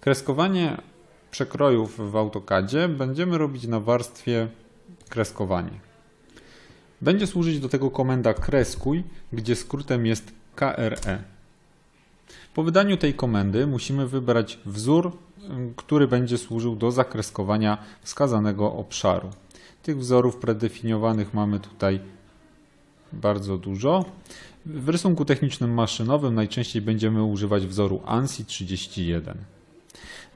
Kreskowanie przekrojów w AutoCADzie będziemy robić na warstwie kreskowanie. Będzie służyć do tego komenda kreskuj, gdzie skrótem jest KRE. Po wydaniu tej komendy musimy wybrać wzór, ym, który będzie służył do zakreskowania wskazanego obszaru. Tych wzorów predefiniowanych mamy tutaj bardzo dużo. W rysunku technicznym maszynowym najczęściej będziemy używać wzoru ANSI 31.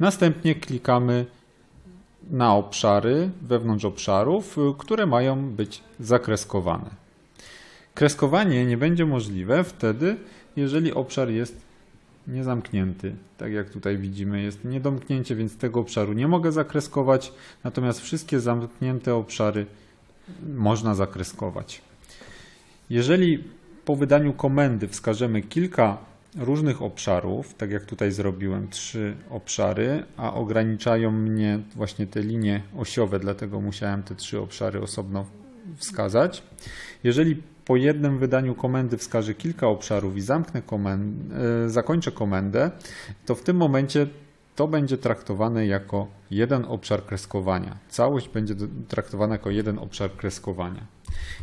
Następnie klikamy na obszary wewnątrz obszarów, y, które mają być zakreskowane. Kreskowanie nie będzie możliwe wtedy, jeżeli obszar jest niezamknięty. Tak jak tutaj widzimy, jest niedomknięcie, więc tego obszaru nie mogę zakreskować, natomiast wszystkie zamknięte obszary można zakreskować. Jeżeli po wydaniu komendy wskażemy kilka różnych obszarów, tak jak tutaj zrobiłem trzy obszary, a ograniczają mnie właśnie te linie osiowe, dlatego musiałem te trzy obszary osobno wskazać. Jeżeli po jednym wydaniu komendy wskażę kilka obszarów i zamknę komend- e, zakończę komendę, to w tym momencie to będzie traktowane jako jeden obszar kreskowania. Całość będzie traktowana jako jeden obszar kreskowania.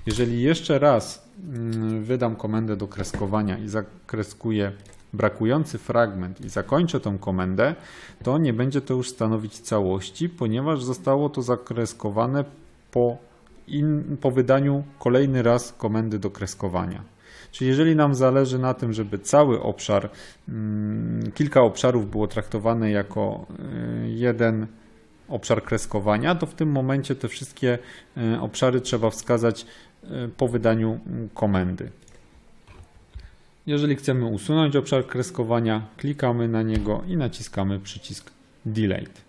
Jeżeli jeszcze raz mm, wydam komendę do kreskowania i zakreskuję brakujący fragment i zakończę tą komendę, to nie będzie to już stanowić całości, ponieważ zostało to zakreskowane po, in, po wydaniu kolejny raz komendy do kreskowania. Czyli jeżeli nam zależy na tym, żeby cały obszar, mm, kilka obszarów było traktowane jako y, jeden obszar kreskowania, to w tym momencie te wszystkie y, obszary trzeba wskazać y, po wydaniu komendy. Jeżeli chcemy usunąć obszar kreskowania, klikamy na niego i naciskamy przycisk Delete.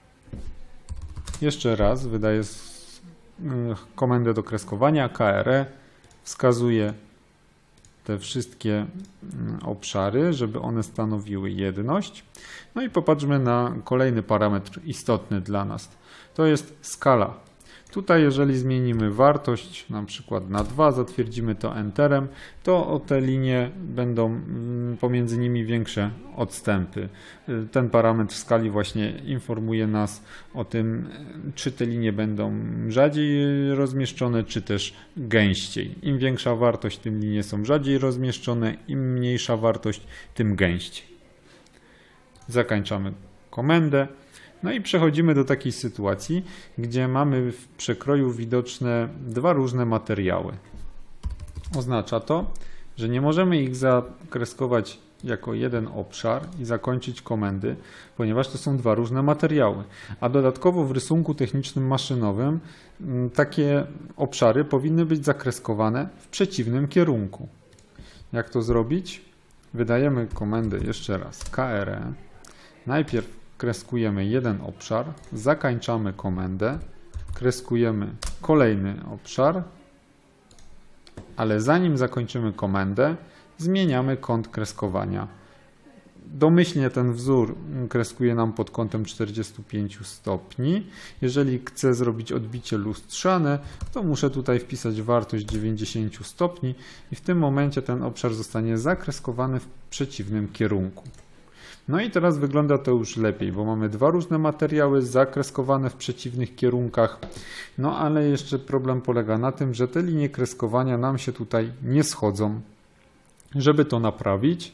Jeszcze raz wydaję y, komendę do kreskowania KRE, wskazuję te wszystkie mm, obszary, żeby one stanowiły jedność. No i popatrzmy na kolejny parametr istotny dla nas. To jest skala. Tutaj jeżeli zmienimy wartość na przykład na 2, zatwierdzimy to Enterem, to te linie będą mm, pomiędzy nimi większe odstępy. Y, Ten parametr w skali właśnie informuje nas o tym, y, czy te linie będą rzadziej rozmieszczone, czy też gęściej. Im większa wartość, tym linie są rzadziej rozmieszczone, im mniejsza wartość, tym gęściej. Zakończamy komendę. No i przechodzimy do takiej sytuacji, gdzie mamy w przekroju widoczne dwa różne materiały. Oznacza to, że nie możemy ich zakreskować jako jeden obszar i zakończyć komendy, ponieważ to są dwa różne materiały. A dodatkowo w rysunku technicznym maszynowym mm, takie obszary powinny być zakreskowane w przeciwnym kierunku. Jak to zrobić? Wydajemy komendę jeszcze raz KRE. Najpierw kreskujemy jeden obszar, zakańczamy komendę, kreskujemy kolejny obszar, ale zanim zakończymy komendę, zmieniamy kąt kreskowania. Domyślnie ten wzór kreskuje nam pod kątem 45 stopni. Jeżeli chcę zrobić odbicie lustrzane, to muszę tutaj wpisać wartość 90 stopni i w tym momencie ten obszar zostanie zakreskowany w przeciwnym kierunku. No i teraz wygląda to już lepiej, bo mamy dwa różne materiały zakreskowane w przeciwnych kierunkach. No ale jeszcze problem polega na tym, że te linie kreskowania nam się tutaj nie schodzą. Żeby to naprawić,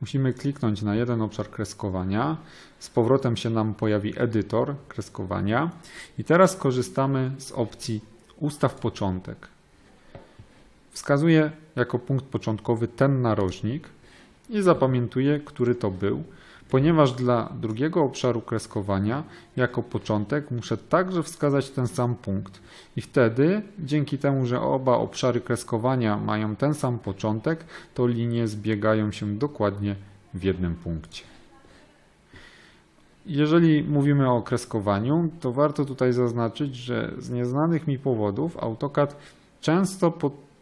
musimy kliknąć na jeden obszar kreskowania. Z powrotem się nam pojawi edytor kreskowania i teraz korzystamy z opcji ustaw początek. Wskazuję jako punkt początkowy ten narożnik i zapamiętuję, który to był, ponieważ dla drugiego obszaru kreskowania jako początek muszę także wskazać ten sam punkt. I wtedy, dzięki temu, że oba obszary kreskowania mają ten sam początek, to linie zbiegają się dokładnie w jednym punkcie. Jeżeli mówimy o kreskowaniu, to warto tutaj zaznaczyć, że z nieznanych mi powodów AutoCAD często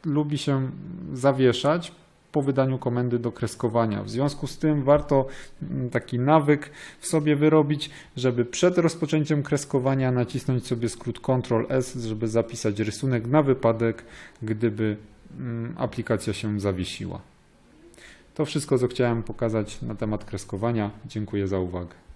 lubi się zawieszać po wydaniu komendy do kreskowania. W związku z tym warto mm, taki nawyk w sobie wyrobić, żeby przed rozpoczęciem kreskowania nacisnąć sobie skrót Ctrl S, żeby zapisać rysunek na wypadek, gdyby mm, aplikacja się zawiesiła. To wszystko, co chciałem pokazać na temat kreskowania. Dziękuję za uwagę.